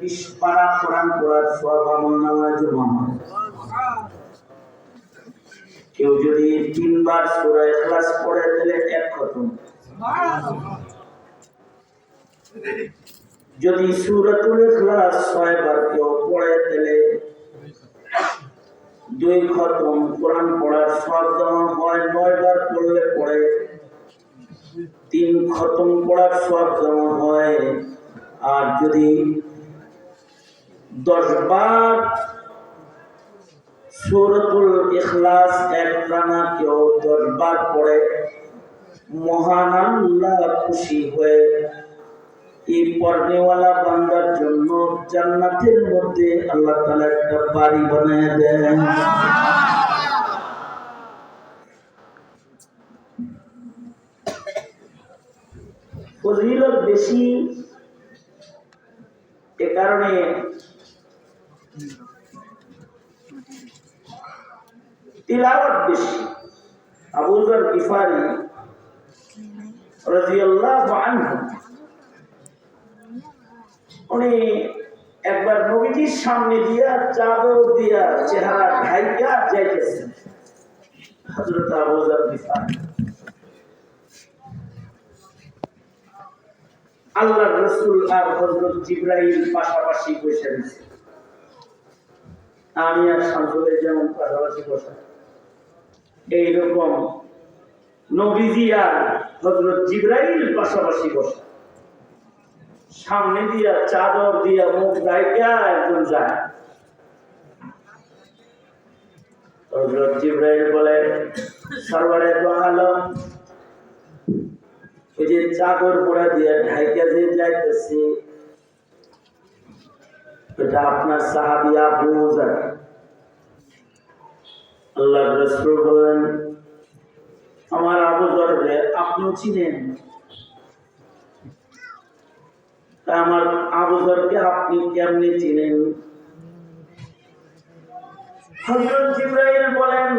বিশ কোরআন পড়ার সব আমল নামায় জমা কেউ যদি তিনবার সূরা ইখলাস পড়ে, তাহলে এক খতম। যদি সূরাতুল ইখলাস ছয়বার কেউ পড়ে, তাহলে দুই খতম। কোরআন পড়ার সব জমা হয়, নয়বার পড়লে পড়ে। তিন খতম পড়ার সব জমা হয়, আর যদি দশ বার সূরাতুল ইখলাস এক টানা কেউ দশ বার পড়ে, মহান আল্লাহ খুশি হয়ে। এই পর্নেওয়ালা বান্দার জন্য জান্নাতের মধ্যে আল্লাহ তাআলা একটা বাড়ি বানায় দেন। ফজিলত বেশি এ কারণে তিলাওয়াত বেশি। আবু যর গিফারি রাদিয়াল্লাহু আনহু। উনি একবার নবীজির সামনে দিয়া চাদর দিয়া চেহারা যাইতেছেন। আল্লাহ রসুল আর হজরত জিব্রাইল পাশাপাশি বসে আমি আর শামসুলের যেমন পাশাপাশি বসা এইরকম নবীজি আর হজরত জিব্রাইল পাশাপাশি বসা সামনে দিয়া চাদর দিয়া মুখ গাইকা একজন যায়। হজরত জিব্রাইল বলে সরবারে তো আলম ওই যে চাদর পরা দিয়ে ঢাইকা যে যাইতেছে এটা আপনার সাহাবি আবু জার আল্লাহ আমার আবু চিনেন? আমার আবু আপনি চিনেন? জিব্রাইল বলেন,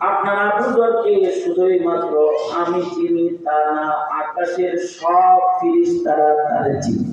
আপনার আবুদরকে শুধুই মাত্র আমি চিনি, তা না, আকাশের সব ফিরিস তারা তারে চিনি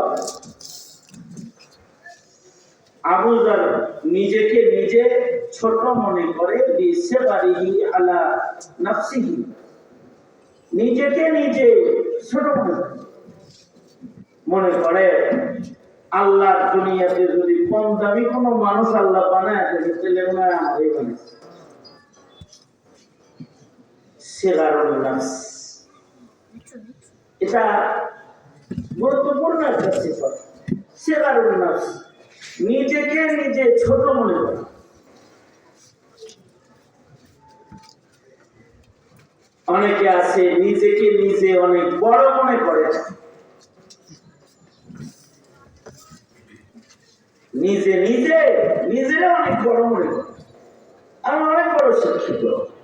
আবু যর নিজেকে নিজে ছোট মনে করে বিশ্ববারিহি আলা নাফসিহি। নিজেকে নিজে ছোট মনে মনে করে, আল্লাহর দুনিয়াতে যদি কম দামি কোনো মানুষ আল্লাহ বানায়, তাহলে মনে হয় আমারই বানিয়েছে এটা গুরুত্বপূর্ণ একটা সিফত। সেগারুল নিজেকে নিজে ছোট মনে করে। অনেকে আছে, নিজেকে নিজে অনেক বড় মনে করে। নিজে নিজে নিজেরা অনেক বড় মনে করে। আমি অনেক বড় শিক্ষিত।